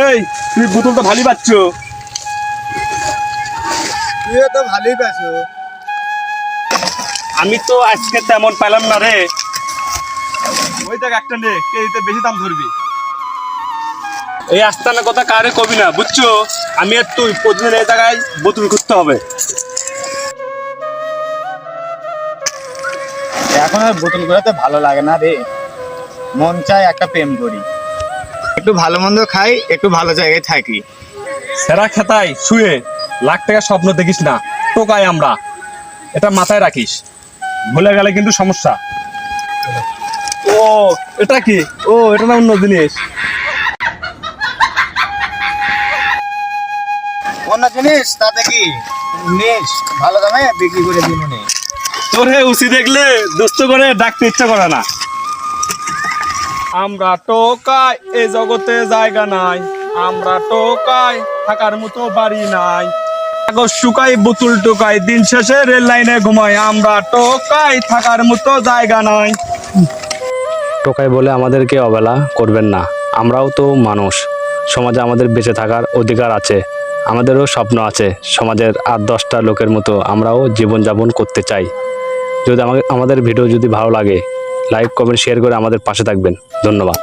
এই তুই বোতল তো ভালোই পাচ্ছ। তুইও তো ভালোই পেছো আমি তো আজকে তেমন পেলাম না রে। ওই দেখ একটা নে কেজিতে বেশি দাম ধরবি। এই আস্তানা কথা কারে কবি না বুঝছ? আমি আর তুই প্রতিদিন এই জায়গায় বোতল করতে হবে। এখন আর বোতল করাতে ভালো লাগে না রে। মন চায় একটা প্রেম করি। একটু ভালো মন্দ খাই একটু ভালো জায়গায় থাকি। সেরা খেতাই শুয়ে। লাখ টাকা স্বপ্ন দেখিস না টোকাই আমরা। এটা মাথায় রাখিস। ভুলে গেলে কিন্তু সমস্যা। ও এটা কি? ও এটা না অন্য জিনিস। অন্য জিনিস? তাতে কি নিস ভালো দামে বিক্রি করে দিন তোর হে উচি দেখলে দুস্থ করে ডাকতে ইচ্ছা করে না। আমরা টোকাই এই জগতে জায়গা নাই। আমরা টোকাই, থাকার মতো বাড়ি নাই। শুকাই, বুতুল টোকাই, দিন শেষে রেল লাইনে ঘুমাই। আমরা টোকাই, থাকার মতো জায়গা নাই। টোকাই বলে আমাদেরকে অবহেলা করবেন না। আমরাও তো মানুষ। সমাজে আমাদের বেঁচে থাকার অধিকার আছে। আমাদেরও স্বপ্ন আছে। সমাজের আট দশটা লোকের মতো আমরাও জীবনযাপন করতে চাই। যদি আমাদের ভিডিও যদি ভালো লাগে লাইক কমেন্ট শেয়ার করে আমাদের পাশে থাকবেন। ধন্যবাদ।